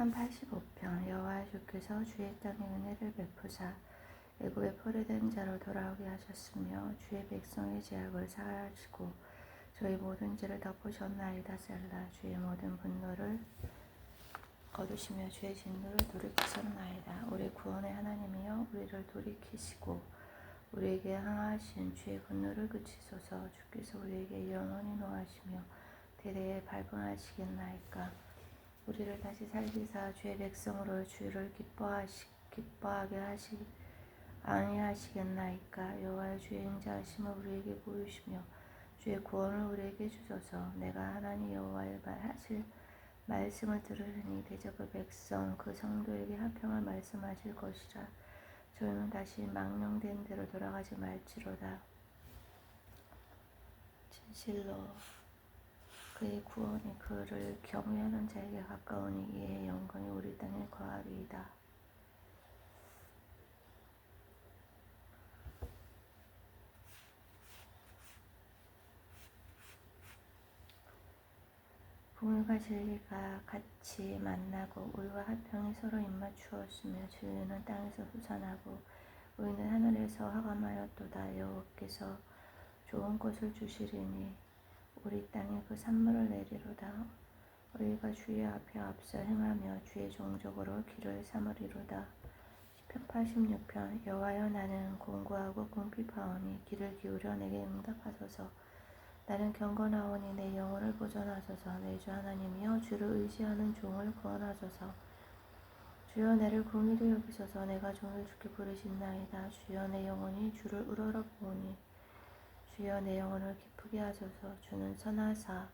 시편 85편 여호와 주께서 주의 땅에 은혜를 베푸사 애굽의 포로된 자로 돌아오게 하셨으며 주의 백성의 죄악을 사하시고 저희 모든 죄를 덮으셨나이다 셀라. 주의 모든 분노를 거두시며 주의 진노를 돌이키셨나이다. 우리 구원의 하나님이여 우리를 돌이키시고 우리에게 항하신 주의 분노를 그치소서. 주께서 우리에게 영원히 노하시며 대대에 발봉하시겠나이까 우리를 다시 살리사 주의 백성으로 주를 기뻐하시 기뻐하게 하시 아니하시겠나이까? 여호와의 주의 인자하심을 우리에게 보이시며 주의 구원을 우리에게 주소서. 내가 하나님 여호와의 말 하실 말씀을 들으니 대적의 백성 그 성도에게 화평을 말씀하실 것이라. 저희는 다시 망령된 대로 돌아가지 말지로다. 진실로 그의 구원이 그를 경외하는 자에게 가까우니 이의 영광이 우리 땅에 거하리이다. 공의가 진리가 같이 만나고 우리와 화평이 서로 입맞추었으며 진리는 땅에서 솟아나고 우리는 하늘에서 화감하였도다 여호와께서 좋은 것을 주시리니 우리 땅에 그 산물을 내리로다. 우리가 주의 앞에 앞서 행하며 주의 종족으로 길을 삼으리로다. 시편 86편 여호와여 나는 공고하고 궁핍하오니 길을 기울여 내게 응답하소서. 나는 경건하오니 내 영혼을 보존하소서. 내 주 하나님이여 주를 의지하는 종을 구원하소서. 주여 내를 긍휼히 여기소서. 내가 종을 주께 부르신나이다. 주여 내 영혼이 주를 우러러 보니 주여 내 영혼을 기쁘게 하소서. 주는 선하사.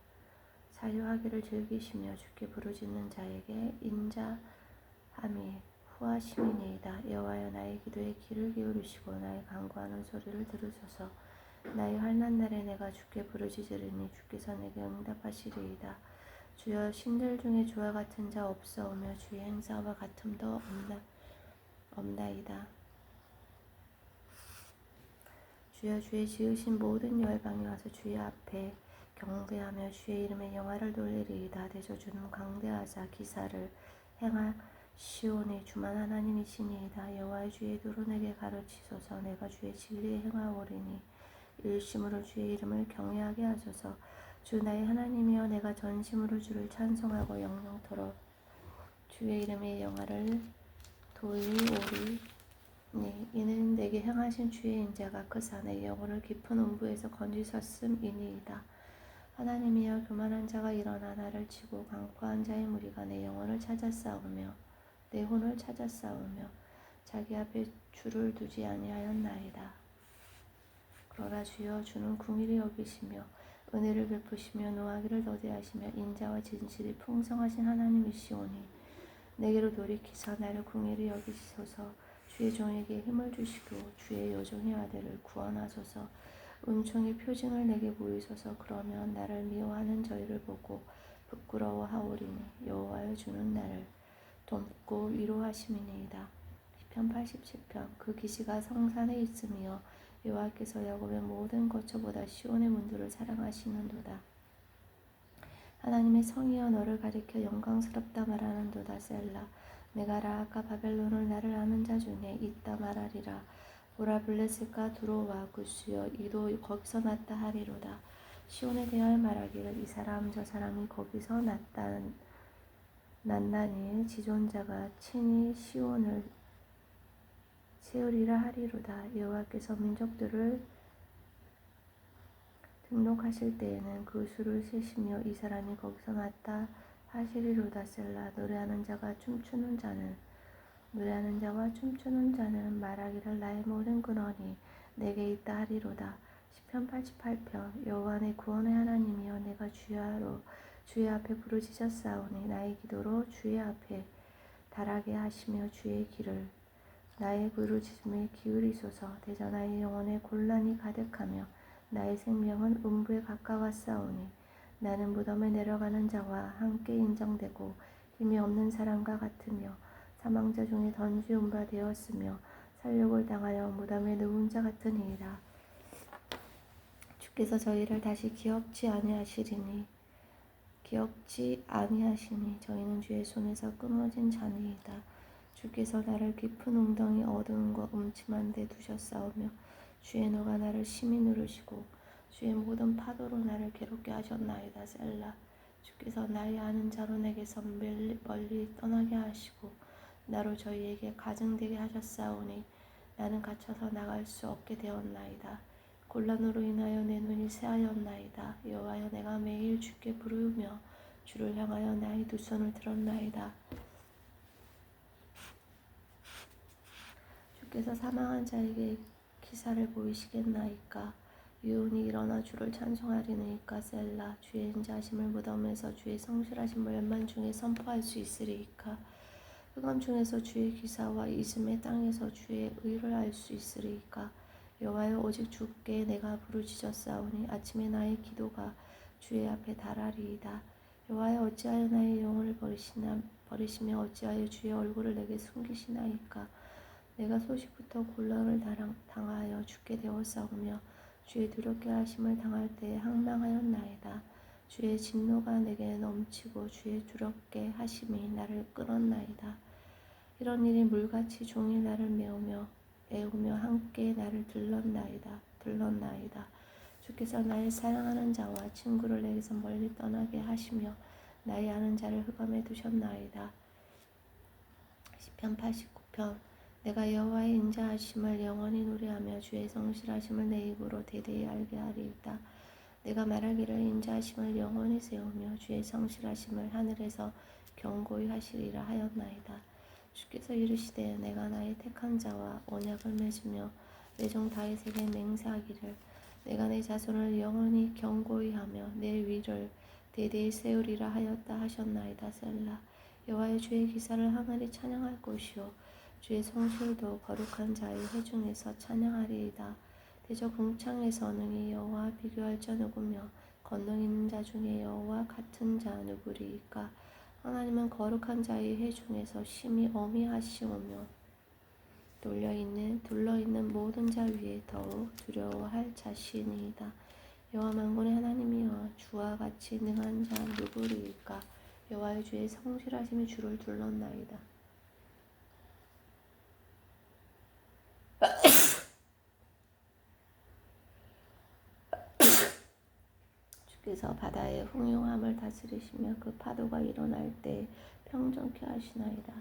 사유하기를 즐기시며 주께 부르짖는 자에게 인자함이 후하심이니이다. 여호와여 나의 기도에 귀를 기울이시고 나의 간구하는 소리를 들으소서. 나의 환난 날에 내가 주께 부르짖으리니 주께서 내게 응답하시리이다. 주여 신들 중에 주와 같은 자 없사오며 주의 행사와 같음도 없나, 없나이다 주여 주의 지으신 모든 열방이 와서 주의 앞에 경배하며 주의 이름의 영화를 돌리리이다 대저주는 강대하사 기사를 행하시오니 주만 하나님이시니이다 여호와의 주의 도로 내게 가르치소서. 내가 주의 진리에 행하오리니 일심으로 주의 이름을 경외하게 하소서. 주 나의 하나님이여 내가 전심으로 주를 찬송하고 영영토록 주의 이름의 영화를 돌리오리 네, 이는 내게 행하신 주의 인자가 그 산의 영혼을 깊은 음부에서 건지셨음이니이다. 하나님이여 교만한 자가 일어나 나를 치고 강포한 자의 무리가 내 영혼을 찾아 싸우며 내 혼을 찾아 싸우며 자기 앞에 주를 두지 아니하였나이다. 그러나 주여 주는 궁일이 여기시며 은혜를 베푸시며 노하기를 더디하시며 인자와 진실이 풍성하신 하나님이시오니 내게로 돌이키사 나를 궁일이 여기소서 주의 종에게 힘을 주시고 주의 여종의 아들을 구원하소서. 은총의 표징을 내게 보이소서. 그러면 나를 미워하는 저희를 보고 부끄러워하오리니 여호와여 주는 나를 돕고 위로하심이니이다. 시편 87편. 그 기시가 성산에 있으며 여호와께서 야곱의 모든 거처보다 시온의 문들을 사랑하시는도다. 하나님의 성이여 너를 가리켜 영광스럽다 말하는도다 셀라 내가 라아까 바벨론을 나를 아는 자 중에 있다 말하리라. 보라 블레셋과 두로와 구스여 이도 거기서 났다 하리로다. 시온에 대하여 말하기를 이 사람 저 사람이 거기서 났다 난나니 지존자가 친히 시온을 세우리라 하리로다. 여호와께서 민족들을 등록하실 때에는 그 수를 세시며 이 사람이 거기서 났다 하시리로다 셀라. 노래하는 자가 춤추는 자는 노래하는 자와 춤추는 자는 말하기를 나의 모든 근원이 내게 있다 하리로다. 시편 88편 여호와 내 구원의 하나님이여 내가 주야로 주의 앞에 부르짖었사오니 나의 기도로 주의 앞에 달하게 하시며 주의 길을 나의 부르짖음에 기울이소서. 대저 나의 영혼에 곤란이 가득하며 나의 생명은 음부에 가까웠사오니 나는 무덤에 내려가는 자와 함께 인정되고 힘이 없는 사람과 같으며 사망자 중에 던지운 바 되었으며 살육을 당하여 무덤에 누운 자 같으니이다. 주께서 저희를 다시 기억지 아니하시리니 기억지 아니하시니 저희는 주의 손에서 끊어진 자니이다. 주께서 나를 깊은 웅덩이 어두움과 음침한 데 두셨사오며 주의 노가 나를 심히 누르시고 주의 모든 파도로 나를 괴롭게 하셨나이다. 셀라 주께서 나의 아는 자로 내게서 멀리, 떠나게 하시고 나로 저희에게 가증되게 하셨사오니 나는 갇혀서 나갈 수 없게 되었나이다. 곤란으로 인하여 내 눈이 새하였나이다. 여호와여 내가 매일 주께 부르며 주를 향하여 나의 두 손을 들었나이다. 주께서 사망한 자에게 기사를 보이시겠나이까 유온이 일어나 주를 찬송하리니까 셀라 주의 인자하심을 무덤에서 주의 성실하심을 멸만 중에 선포할 수 있으리이까? 흑암 중에서 주의 기사와 이즘의 땅에서 주의 의를 알 수 있으리이까? 여호와여 오직 주께 내가 부르짖었사오니 아침에 나의 기도가 주의 앞에 달하리이다. 여호와여 어찌하여 나의 영혼을 버리시나 버리시며 어찌하여 주의 얼굴을 내게 숨기시나이까? 내가 소식부터 곤란을 당하- 당하여 죽게 되었사오며 주의 두렵게 하심을 당할 때에 항망하였나이다. 주의 진노가 내게 넘치고 주의 두렵게 하심이 나를 끌었나이다. 이런 일이 물같이 종일 나를 메우며 애우며 함께 나를 들렀나이다. 들렀나이다. 주께서 나의 사랑하는 자와 친구를 내게서 멀리 떠나게 하시며 나의 아는 자를 흑암에 두셨나이다. 시편 89편 내가 여호와의 인자하심을 영원히 노래하며 주의 성실하심을 내 입으로 대대히 알게 하리이다. 내가 말하기를 인자하심을 영원히 세우며 주의 성실하심을 하늘에서 경고히 하시리라 하였나이다. 주께서 이르시되 내가 나의 택한 자와 언약을 맺으며 내 종 다윗에게 맹세하기를 내가 내 자손을 영원히 경고히 하며 내 위를 대대히 세우리라 하였다 하셨나이다 셀라 여호와의 주의 기사를 하늘이 찬양할 것이요 주의 성실도 거룩한 자의 회중에서 찬양하리이다. 대저 궁창에서 능히 여호와 비교할 자 누구며 권능 있는 자 중에 여호와 같은 자 누구리이까 하나님은 거룩한 자의 회중에서 심히 어미하시오며 돌려 있는 둘러 있는 모든 자 위에 더욱 두려워할 자신이다. 여호와 만군의 하나님이여 주와 같이 능한 자 누구리이까 여호와의 주의 성실하심이 주를 둘렀나이다. 주께서 바다의 흥용함을 다스리시며 그 파도가 일어날 때 평정케 하시나이다.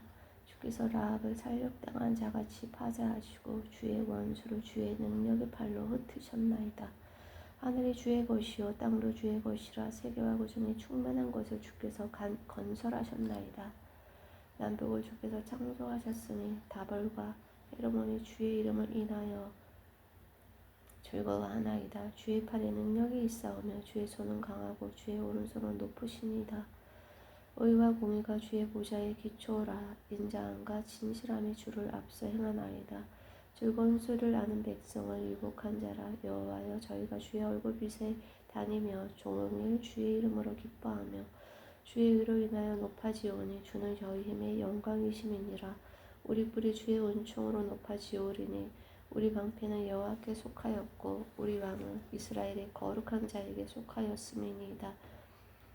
주께서 라합을 살육당한 자같이 파자하시고 주의 원수를 주의 능력의 팔로 흩으셨나이다. 하늘이 주의 것이요 땅도 주의 것이라 세계와 그 중에 충만한 것을 주께서 간, 건설하셨나이다. 남북을 주께서 창조하셨으니 다벌과 헤르몬이 주의 이름을 인하여 즐거워하나이다. 주의 팔에 능력이 있사오며 주의 손은 강하고 주의 오른손은 높으시니다. 의와 공의가 주의 보좌의 기초라 인자함과 진실함이 주를 앞서 행하나이다. 즐거운 수를 아는 백성을 유복한 자라 여호와여 저희가 주의 얼굴빛에 다니며 종일 주의 이름으로 기뻐하며 주의 의로 인하여 높아지오니 주는 저희 힘의 영광이심이니라 우리 뿔이 주의 은총으로 높아지오리니 우리 방패는 여호와께 속하였고 우리 왕은 이스라엘의 거룩한 자에게 속하였음이니이다.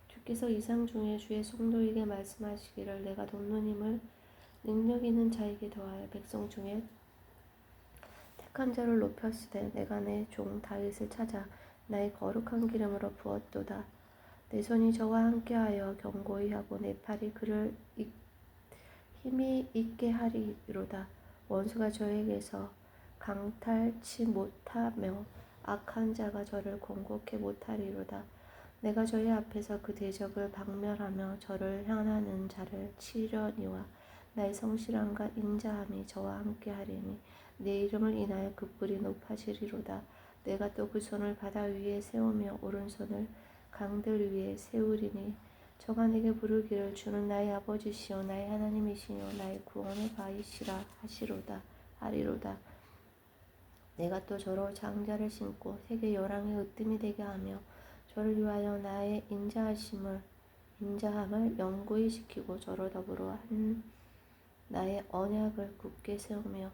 주께서 이상 중에 주의 성도에게 말씀하시기를 내가 돕는 힘을 능력 있는 자에게 더하여 백성 중에 택한 자를 높였으되 내가 내 종 다윗을 찾아 나의 거룩한 기름으로 부었도다. 내 손이 저와 함께하여 경고히 하고 내 팔이 그를 이- 힘이 있게 하리로다. 원수가 저에게서 강탈치 못하며 악한 자가 저를 공곡해 못하리로다. 내가 저희 앞에서 그 대적을 박멸하며 저를 향하는 자를 치려니와 나의 성실함과 인자함이 저와 함께 하리니 내 이름을 인하여 그 뿔이 높아지리로다. 내가 또 그 손을 바다 위에 세우며 오른손을 강들 위에 세우리니 저가 내게 부르기를 주는 나의 아버지시요 나의 하나님이시요 나의 구원의 바이시라 하시로다 하리로다. 내가 또 저로 장자를 신고 세계 열왕의 으뜸이 되게 하며 저를 위하여 나의 인자하심을 인자함을 영구히 지키고 저로 더불어 한 나의 언약을 굳게 세우며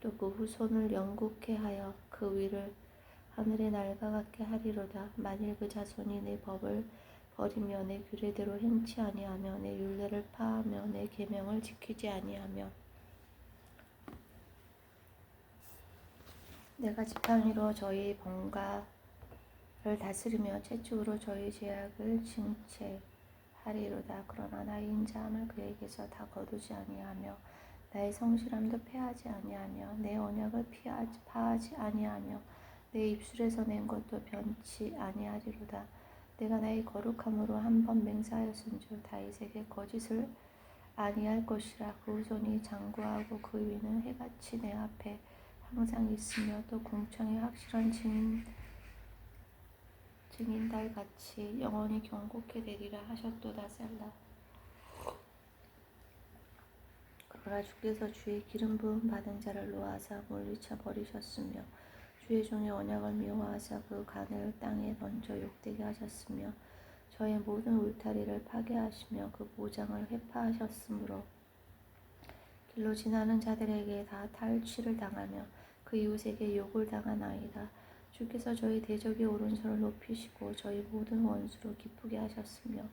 또 그 후손을 영국케 하여 그 위를 하늘의 날과 같게 하리로다. 만일 그 자손이 내 법을 버리며 내 규례대로 행치 아니하며 내 율례를 파하며 내 계명을 지키지 아니하며 내가 지팡이로 저희 번가를 다스리며 채찍으로 저희 제약을 징체하리로다. 그러나 나의 인자함을 그에게서 다 거두지 아니하며 나의 성실함도 패하지 아니하며 내 언약을 피하지 파하지 아니하며 내 입술에서 낸 것도 변치 아니하리로다. 내가 나의 거룩함으로 한 번 맹세하였은즉 다윗에게 거짓을 아니할 것이라 그 후손이 장구하고 그 위는 해같이 내 앞에 항상 있으며 또 공청의 확실한 증인 증인달 같이 영원히 경고케 되리라 하셨도다 셀라. 그러나 주께서 주의 기름 부음 받은 자를 놓아사 물리쳐 버리셨으며 주의 종의 언약을 미워하사 그 간을 땅에 던져 욕되게 하셨으며 저의 모든 울타리를 파괴하시며 그 보장을 회파하셨으므로 길로 지나는 자들에게 다 탈취를 당하며 그 이웃에게 욕을 당하나이다. 주께서 저희 대적의 오른손을 높이시고 저희 모든 원수로 기쁘게 하셨으며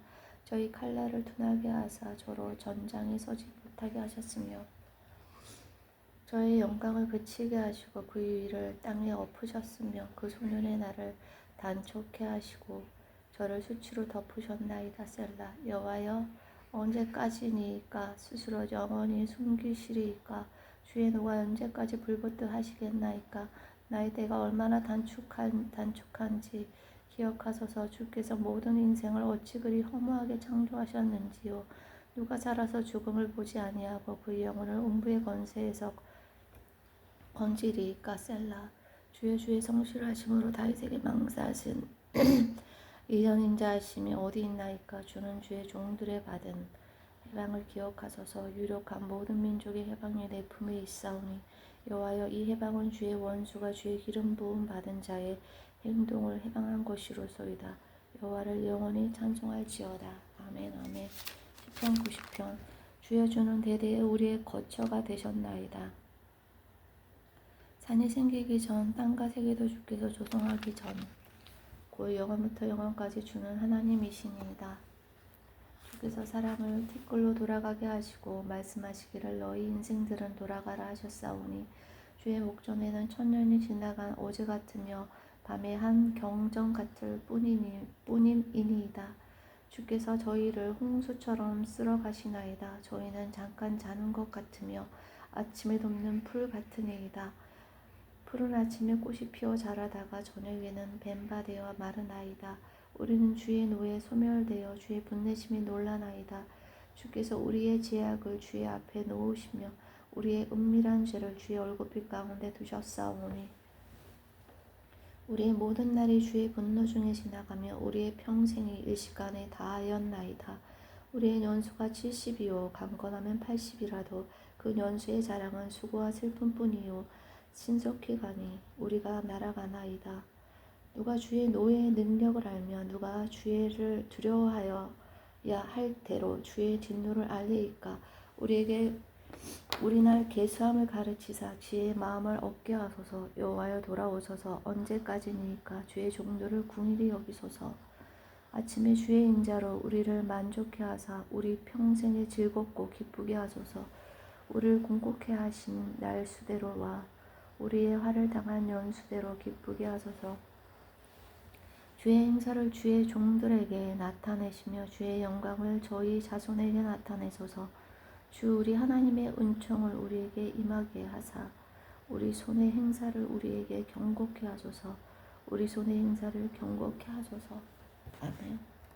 저희 칼날을 둔하게 하사 저로 전장에 서지 못하게 하셨으며 저의 영광을 그치게 하시고 그 위를 땅에 엎으셨으며 그 소년의 날을 단촉해 하시고 저를 수치로 덮으셨나이다 셀라 여호와여 언제까지니까 스스로 영원히 숨기시리이까 주의 노가 언제까지 불붙듯 하시겠나이까? 나의 때가 얼마나 단축한 단축한지 기억하소서. 주께서 모든 인생을 어찌 그리 허무하게 창조하셨는지요. 누가 살아서 죽음을 보지 아니하고 그 영혼을 음부의 권세에서 건지리이까 셀라? 주의 주의 성실하심으로 다윗에게 망사하신 이전인자 하심이 어디 있나이까? 주는 주의 종들의 받은 해방을 기억하소서. 유력한 모든 민족의 해방이 내 품에 있사오니 여호와여 이 해방은 주의 원수가 주의 기름 부음 받은 자의 행동을 해방한 것이로소이다. 여호와를 영원히 찬송할지어다. 아멘 아멘. 시편 90편. 주여 주는 대대에 우리의 거처가 되셨나이다. 산이 생기기 전 땅과 세계도 주께서 조성하기 전 곧 영원부터 영원까지 주는 하나님이시니이다. 주께서 사람을 티끌로 돌아가게 하시고 말씀하시기를 너희 인생들은 돌아가라 하셨사오니 주의 목전에는 천년이 지나간 어제 같으며 밤에 한 경정 같을 뿐이니, 뿐임이니이다. 주께서 저희를 홍수처럼 쓸어 가시나이다. 저희는 잠깐 자는 것 같으며 아침에 돋는 풀 같으니이다. 푸른 아침에 꽃이 피어 자라다가 저녁에는 뱀바되어 마르나이다. 우리는 주의 노에 소멸되어 주의 분내심이 놀라나이다. 주께서 우리의 제약을 주의 앞에 놓으시며 우리의 은밀한 죄를 주의 얼굴빛 가운데 두셨사오니 우리의 모든 날이 주의 분노 중에 지나가며 우리의 평생이 일시간에 다하였나이다. 우리의 연수가 70이요 강건하면 80이라도 그 연수의 자랑은 수고와 슬픔뿐이요 신속히 가니 우리가 날아가나이다. 누가 주의 노예의 능력을 알며 누가 주의를 두려워하여야 할 대로 주의 진노를 알리이까? 우리에게 우리 날 계수함을 가르치사 지혜의 마음을 얻게 하소서. 여호와여 돌아오소서. 언제까지니까? 주의 종들을 궁일이 여기소서. 아침에 주의 인자로 우리를 만족해 하사 우리 평생에 즐겁고 기쁘게 하소서. 우리를 공곡해 하신 날 수대로 와. 우리의 화를 당한 연수대로 기쁘게 하소서. 주의 행사를 주의 종들에게 나타내시며 주의 영광을 저희 자손에게 나타내소서. 주 우리 하나님의 은총을 우리에게 임하게 하사 우리 손의 행사를 우리에게 경고케 하소서. 우리 손의 행사를 경고케 하소서. 아멘.